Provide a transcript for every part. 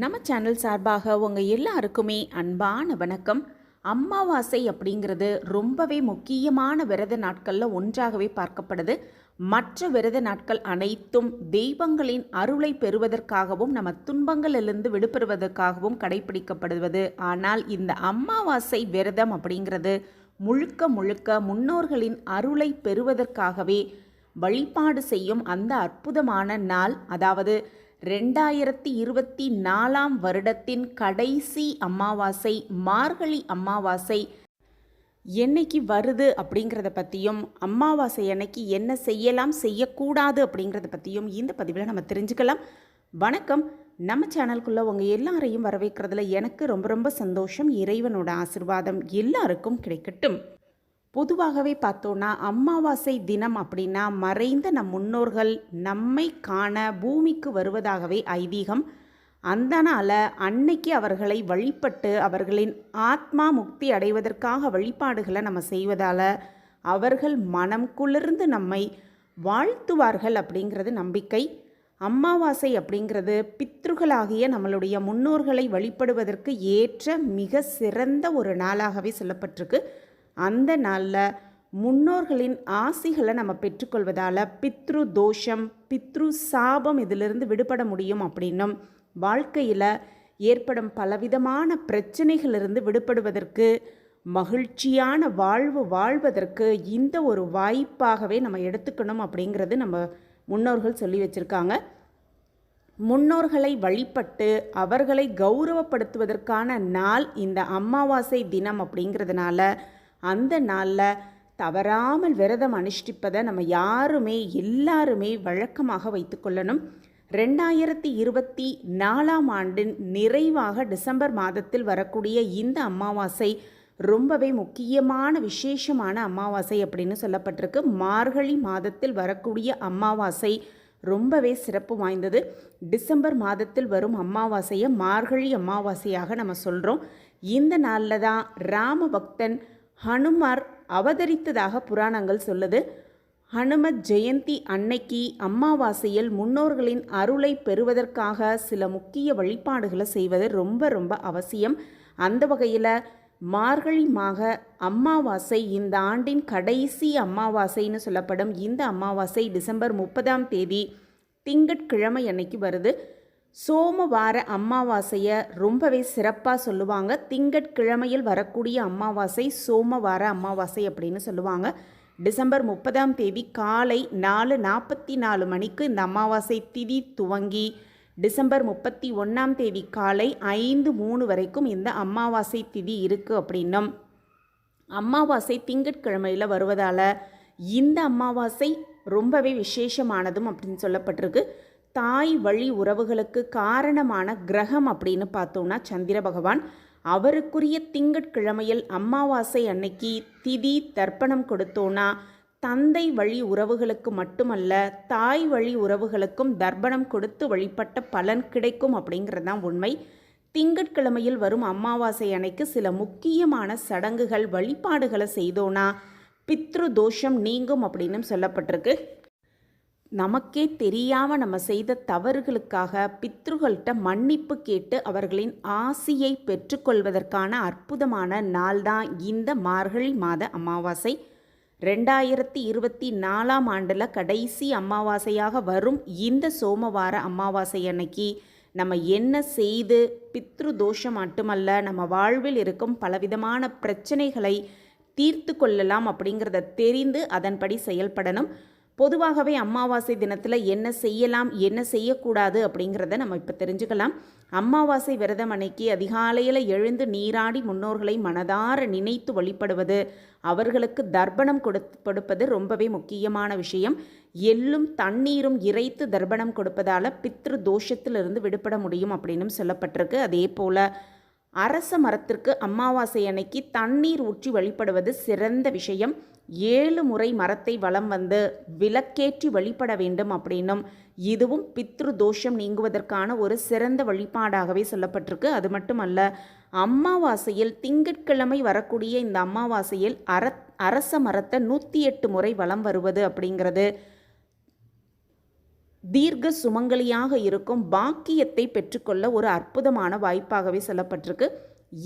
நம்ம சேனல் சார்பாக உங்கள் எல்லாருக்குமே அன்பான வணக்கம். அம்மாவாசை அப்படிங்கிறது ரொம்பவே முக்கியமான விரத நாட்களில் ஒன்றாகவே பார்க்கப்படுது. மற்ற விரத நாட்கள் அனைத்தும் தெய்வங்களின் அருளை பெறுவதற்காகவும் நம்ம துன்பங்களிலிருந்து விடுபெறுவதற்காகவும் கடைபிடிக்கப்படுவது ஆனால் இந்த அம்மாவாசை விரதம் அப்படிங்கிறது முழுக்க முழுக்க முன்னோர்களின் அருளை பெறுவதற்காகவே வழிபாடு செய்யும் அந்த அற்புதமான நாள். அதாவது ரெண்டாயிரத்தி இருபத்தி நாலாம் வருடத்தின் கடைசி அமாவாசை மார்கழி அமாவாசை என்னைக்கு வருது அப்படிங்கிறத பற்றியும் அமாவாசை அன்னைக்கு என்ன செய்யலாம் செய்யக்கூடாது அப்படிங்கிறத பற்றியும் இந்த பதிவில் நம்ம தெரிஞ்சுக்கலாம். வணக்கம். நம்ம சேனலுக்குள்ளே உங்கள் எல்லாரையும் வரவேற்கிறதுல எனக்கு ரொம்ப ரொம்ப சந்தோஷம் இறைவனோட ஆசிர்வாதம் எல்லாருக்கும் கிடைக்கட்டும். பொதுவாகவே பார்த்தோன்னா அமாவாசை தினம் அப்படின்னா மறைந்த நம் முன்னோர்கள் நம்மை காண பூமிக்கு வருவதாகவே ஐதீகம். அந்த நாள அன்னைக்கு அவர்களை வழிபட்டு அவர்களின் ஆத்மா முக்தி அடைவதற்காக வழிபாடுகளை நம்ம செய்வதால் அவர்கள் மனம் குளிர்ந்து நம்மை வாழ்த்துவார்கள் அப்படிங்கிறது நம்பிக்கை. அமாவாசை அப்படிங்கிறது பித்ருகளாகிய நம்மளுடைய முன்னோர்களை வழிபடுவதற்கு ஏற்ற மிக சிறந்த ஒரு நாளாகவே சொல்லப்பட்டிருக்கு. அந்த நாளில் முன்னோர்களின் ஆசிகளை நம்ம பெற்றுக்கொள்வதால் பித்ரு தோஷம் பித்ரு சாபம் இதிலிருந்து விடுபட முடியும் அப்படின்னும் வாழ்க்கையில் ஏற்படும் பலவிதமான பிரச்சனைகளிலிருந்து விடுபடுவதற்கு மகிழ்ச்சியான வாழ்வு வாழ்வதற்கு இந்த ஒரு வாய்ப்பாகவே நம்ம எடுத்துக்கணும் அப்படிங்கிறது நம்ம முன்னோர்கள் சொல்லி வச்சுருக்காங்க. முன்னோர்களை வழிபட்டு அவர்களை கௌரவப்படுத்துவதற்கான நாள் இந்த அமாவாசை தினம் அப்படிங்கிறதுனால அந்த நாளில் தவறாமல் விரதம் அனுஷ்டிப்பதை நம்ம யாருமே எல்லாருமே வழக்கமாக வைத்துக்கொள்ளணும் ரெண்டாயிரத்தி இருபத்தி நாலாம் ஆண்டின் நிறைவாக டிசம்பர் மாதத்தில் வரக்கூடிய இந்த அமாவாசை ரொம்பவே முக்கியமான விசேஷமான அமாவாசை அப்படின்னு சொல்லப்பட்டிருக்கு. மார்கழி மாதத்தில் வரக்கூடிய அமாவாசை ரொம்பவே சிறப்பு வாய்ந்தது. டிசம்பர் மாதத்தில் வரும் அமாவாசையை மார்கழி அமாவாசையாக நம்ம சொல்கிறோம் இந்த நாளில் தான் ராமபக்தன் ஹனுமார் அவதரித்ததாக புராணங்கள் சொல்லுது. ஹனுமத் ஜெயந்தி அன்னைக்கு அம்மாவாசையில் முன்னோர்களின் அருளை பெறுவதற்காக சில முக்கிய வழிபாடுகளை செய்வது ரொம்ப ரொம்ப அவசியம். அந்த வகையில் மார்கழி மாக அமாவாசை இந்த ஆண்டின் கடைசி அமாவாசைன்னு சொல்லப்படும் இந்த அமாவாசை டிசம்பர் முப்பதாம் தேதி திங்கட்கிழமை அன்னைக்கு வருது. சோமவார அமாவாசையை ரொம்பவே சிறப்பாக சொல்லுவாங்க. திங்கட்கிழமையில் வரக்கூடிய அமாவாசை சோமவார அமாவாசை அப்படின்னு சொல்லுவாங்க. டிசம்பர் முப்பதாம் தேதி காலை நாலு நாற்பத்தி நாலு மணிக்கு இந்த அமாவாசை திதி துவங்கி டிசம்பர் முப்பத்தி ஒன்றாம் தேதி காலை ஐந்து மூணு வரைக்கும் இந்த அமாவாசை திதி இருக்குது அப்படின்னும். அமாவாசை திங்கட்கிழமையில் வருவதால் இந்த அமாவாசை ரொம்பவே விசேஷமானதும் அப்படின்னு சொல்லப்பட்டிருக்கு. தாய் வழி உறவுகளுக்கு காரணமான கிரகம் அப்படின்னு பார்த்தோம்னா சந்திர பகவான். அவருக்குரிய திங்கட்கிழமையில் அமாவாசை அன்னைக்கு திதி தர்ப்பணம் கொடுத்தோன்னா தந்தை வழி உறவுகளுக்கு மட்டுமல்ல தாய் வழி உறவுகளுக்கும் தர்ப்பணம் கொடுத்து வழிபட்ட பலன் கிடைக்கும் அப்படிங்கிறது தான் உண்மை. திங்கட்கிழமையில் வரும் அமாவாசை அன்னைக்கு சில முக்கியமான சடங்குகள் வழிபாடுகளை செய்தோன்னா பித்ரு தோஷம் நீங்கும் அப்படின்னு சொல்லப்பட்டிருக்கு. நமக்கே தெரியாமல் நம்ம செய்த தவறுகளுக்காக பித்ருகள்கிட்ட மன்னிப்பு கேட்டு அவர்களின் ஆசியை பெற்றுக்கொள்வதற்கான அற்புதமான நாள் தான் இந்த மார்கழி மாத அமாவாசை. ரெண்டாயிரத்தி இருபத்தி நாலாம் ஆண்டில் கடைசி அமாவாசையாக வரும் இந்த சோமவார அமாவாசை அன்னைக்கு நம்ம என்ன செய்து பித்ரு தோஷம் மட்டுமல்ல நம்ம வாழ்வில் இருக்கும் பலவிதமான பிரச்சனைகளை தீர்த்து கொள்ளலாம் அப்படிங்கிறத தெரிந்து அதன்படி செயல்படணும். பொதுவாகவே அமாவாசை தினத்தில் என்ன செய்யலாம் என்ன செய்யக்கூடாது அப்படிங்கிறத நம்ம இப்போ தெரிஞ்சுக்கலாம். அமாவாசை விரதம் அன்னைக்கு அதிகாலையில் எழுந்து நீராடி முன்னோர்களை மனதார நினைத்து வழிபடுவது அவர்களுக்கு தர்ப்பணம் கொடுப்பது ரொம்பவே முக்கியமான விஷயம். எள்ளும் தண்ணீரும் இறைத்து தர்ப்பணம் கொடுப்பதால் பித்ரு தோஷத்திலிருந்து விடுபட முடியும் அப்படின்னு சொல்லப்பட்டிருக்கு. அதே போல் அரச மரத்திற்கு அமாவாசை அன்னைக்கு தண்ணீர் ஊற்றி வழிபடுவது சிறந்த விஷயம். ஏழு முறை மரத்தை வலம் வந்து விளக்கேற்றி வழிபட வேண்டும் அப்படின்னும் இதுவும் பித்ரு தோஷம் நீங்குவதற்கான ஒரு சிறந்த வழிபாடாகவே சொல்லப்பட்டிருக்கு. அது மட்டுமல்ல அம்மாவாசையில் திங்கட்கிழமை வரக்கூடிய இந்த அம்மாவாசையில் அர அரச மரத்தை நூற்றி எட்டு முறை வலம் வருவது அப்படிங்கிறது தீர்க்க சுமங்கலியாக இருக்கும் பாக்கியத்தை பெற்றுக்கொள்ள ஒரு அற்புதமான வாய்ப்பாகவே சொல்லப்பட்டிருக்கு.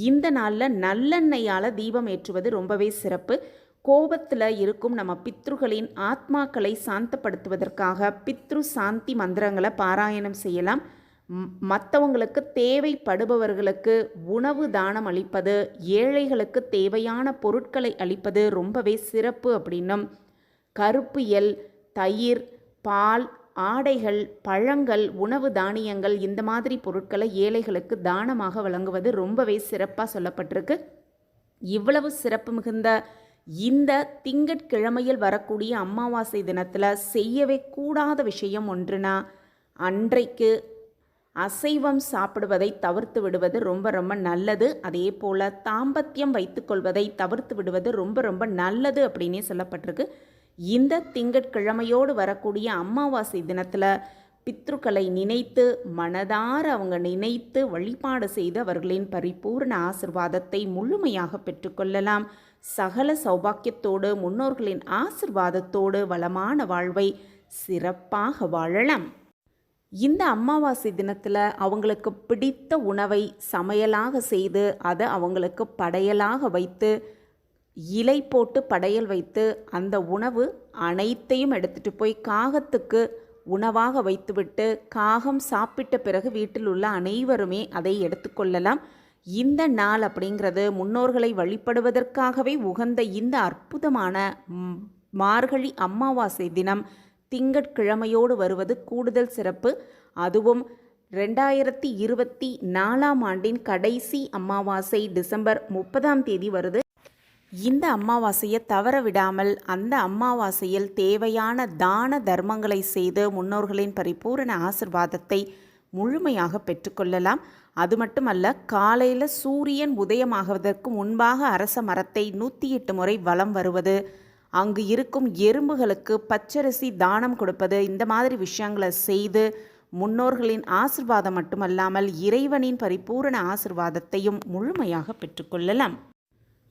இந்த நாளில் நல்லெண்ணெயால் தீபம் ஏற்றுவது ரொம்பவே சிறப்பு. கோபத்தில் இருக்கும் நம்ம பித்ருகளின் ஆத்மாக்களை சாந்தப்படுத்துவதற்காக பித்ரு சாந்தி மந்திரங்களை பாராயணம் செய்யலாம். மற்றவங்களுக்கு தேவைப்படுபவர்களுக்கு உணவு தானம் அளிப்பது ஏழைகளுக்கு தேவையான பொருட்களை அளிப்பது ரொம்பவே சிறப்பு அப்படின்னும். கருப்பு எல் தயிர் பால் ஆடைகள் பழங்கள் உணவு தானியங்கள் இந்த மாதிரி பொருட்களை ஏழைகளுக்கு தானமாக வழங்குவது ரொம்பவே சிறப்பாக சொல்லப்பட்டிருக்கு. இவ்வளவு சிறப்பு மிகுந்த இந்த திங்கட்கிழமையில் வரக்கூடிய அமாவாசை தினத்தில் செய்யவே கூடாத விஷயம் ஒன்றுனா அன்றைக்கு அசைவம் சாப்பிடுவதை தவிர்த்து விடுவது ரொம்ப ரொம்ப நல்லது. அதே போல் தாம்பத்தியம் வைத்துக்கொள்வதை தவிர்த்து விடுவது ரொம்ப ரொம்ப நல்லது அப்படின்னே சொல்லப்பட்டிருக்கு. இந்த திங்கட்கிழமையோடு வரக்கூடிய அமாவாசை தினத்தில் பித்ருக்களை நினைத்து மனதார அவங்க நினைத்து வழிபாடு செய்து அவர்களின் பரிபூர்ண ஆசிர்வாதத்தை முழுமையாக பெற்றுக்கொள்ளலாம் சகல சௌபாக்கியத்தோடு முன்னோர்களின் ஆசிர்வாதத்தோடு வளமான வாழ்வை சிறப்பாக வாழலாம். இந்த அமாவாசை தினத்தில் அவங்களுக்கு பிடித்த உணவை சமையலாக செய்து அதை அவங்களுக்கு படையலாக வைத்து இலை போட்டு படையல் வைத்து அந்த உணவு அனைத்தையும் எடுத்துகிட்டு போய் காகத்துக்கு உணவாக வைத்துவிட்டு காகம் சாப்பிட்ட பிறகு வீட்டில் உள்ள அனைவருமே அதை எடுத்துக்கொள்ளலாம் இந்த நாள் அப்படிங்கிறது முன்னோர்களை வழிபடுவதற்காகவே உகந்த இந்த அற்புதமான மார்கழி அமாவாசை தினம். திங்கட்கிழமையோடு வருவது கூடுதல் சிறப்பு. அதுவும் ரெண்டாயிரத்தி இருபத்தி நாலாம் ஆண்டின் கடைசி அமாவாசை டிசம்பர் முப்பதாம் தேதி வருது. இந்த அமாவாசையை தவற விடாமல் அந்த அமாவாசையில் தேவையான தான தர்மங்களை செய்து முன்னோர்களின் பரிபூரண ஆசிர்வாதத்தை முழுமையாக பெற்றுக்கொள்ளலாம் அது மட்டுமல்ல காலையில் சூரியன் உதயமாகுவதற்கு முன்பாக அரச மரத்தை நூற்றி எட்டு முறை வலம் வருவது அங்கு இருக்கும் எறும்புகளுக்கு பச்சரிசி தானம் கொடுப்பது இந்த மாதிரி விஷயங்களை செய்து முன்னோர்களின் ஆசிர்வாதம் மட்டுமல்லாமல் இறைவனின் பரிபூரண ஆசிர்வாதத்தையும் முழுமையாக பெற்றுக்கொள்ளலாம்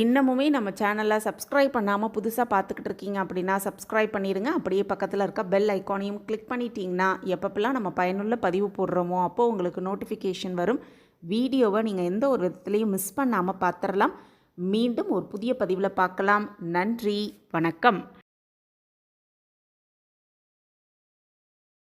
இன்னமுமே நம்ம சேனலில் சப்ஸ்கிரைப் பண்ணாமல் புதுசாக பார்த்துக்கிட்டு இருக்கீங்க அப்படின்னா சப்ஸ்கிரைப் பண்ணிடுங்க அப்படியே பக்கத்தில் இருக்க பெல் ஐக்கானையும் கிளிக் பண்ணிட்டீங்கன்னா எப்பப்பெல்லாம் நம்ம பயனுள்ள பதிவு போடுறோமோ அப்போது உங்களுக்கு நோட்டிஃபிகேஷன் வரும். வீடியோவை நீங்கள் எந்த ஒரு விதத்துலேயும் மிஸ் பண்ணாமல் பார்த்துடலாம். மீண்டும் ஒரு புதிய பதிவில் பார்க்கலாம். நன்றி. வணக்கம்.